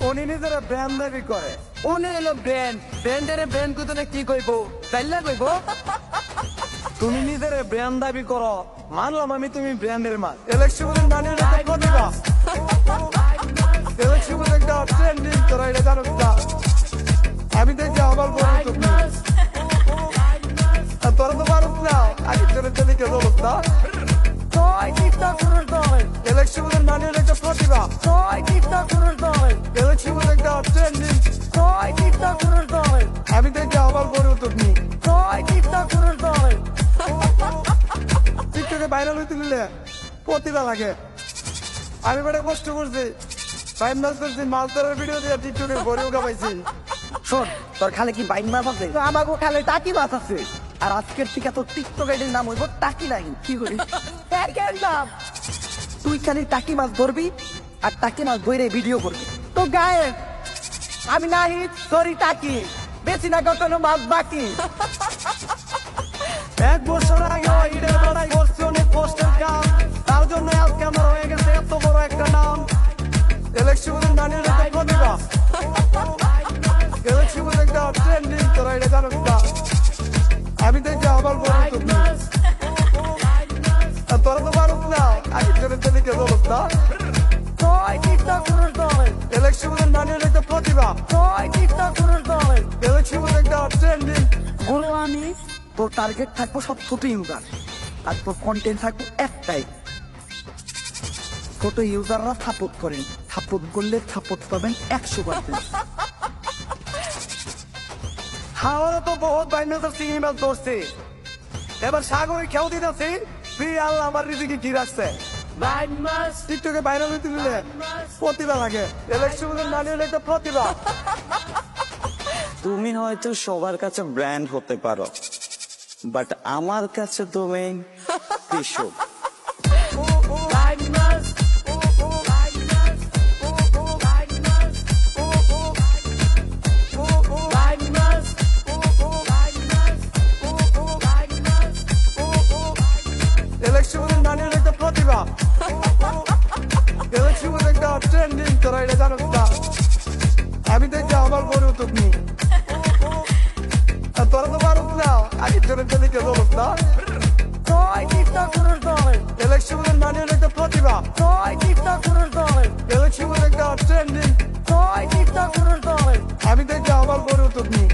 উনি নিজেরা ব্র্যান্ড দাবি করে। উনি এলো ব্র্যান্ড ব্র্যান্ডের ব্র্যান্ড কুতনে কি কইব? তাইলা কইব? তুমি নিজের ব্র্যান্ড দাবি করো। মানলাম আমি তুমি ব্র্যান্ডের মাল। ইলেকশন মানে মানে আমি টিকটকে ভাইরাল হইতে নিলে প্রতিভা লাগে। বেটা কষ্ট করছি। টাইম মাস করছি মাছ ধরার ভিডিও দিয়ে টিকটকে ভরে উঠা পাইছি শোন তোর খালে কি বাইন মাছ আছে? আমাকে খালে টাকি মাছ আছে। আর আজকের থেকে তোর টিকটক আইডির নাম হইব টাকি নাই কি করি? নাম? তুই খালি টাকি মাছ ধরবি আর টাকি মাছ ধরে ভিডিও করবি। তো গায়ে, আমি নাহি সরি টাকি। বেশি না কখনো মাছ বাকি। এক বছর আগে ঈদের বেলায় করছি অনেক কষ্টের কাম। তার জন্য আজকে আমার হয়ে গেছে এত বড় একটা নাম। ইলেকশনের মানে একটা প্রতিভা ইলেকশন একটা ট্রেন্ডিং তোরা এটা জানো আমি দেখছি আমার বড় আগে চলে চলে কে বলস না তোই টিকটক শুরুর দল? ইলেকশনের একটা প্রতিভা। তোই টিকটক শুরুর দল? ইলেকশন একটা ট্রেন্ডিং বলো আমি তোর টার্গেট থাকব সব ছোট ইউজার আর তোর কন্টেন্ট থাকব একটাই। ছোট ইউজাররা সাপোর্ট করেন সাপোর্ট করলে সাপোর্ট পাবেন একশো পার্সেন্ট হাওড়া তো বহুত বাইনে তো চিংড়ি মাছ ধরছে। এবার সাগরে খেও দিতেছি তুই আল্লাহ আমার রিজিকে কি রাখছে? টিকটকে বাইরে হইতে দিলে প্রতিভা লাগে। ইলেকশনের মানে হলো একটা প্রতিভা। তুমি হয়তো সবার কাছে ব্র্যান্ড হতে পারো বাট আমার কাছে তুমি টিস্যু ইলেকশনের একটা ট্রেন্ডিং তোরা এটা জানো না আমি দেখছি আমার বড় তুমি আর তোরা তো পারস না। আগে চলে চলে কে বলস না। তোই টিকটক শুরুর দল। ইলেকশনের মানে হলো একটা প্রতিভা। তোই টিকটক শুরুর দল। ইলেকশনের একটা ট্রেন্ডিং তোই টিকটক শুরুর দল। আমি দেখছি আমার বড় টিকটক শুরুর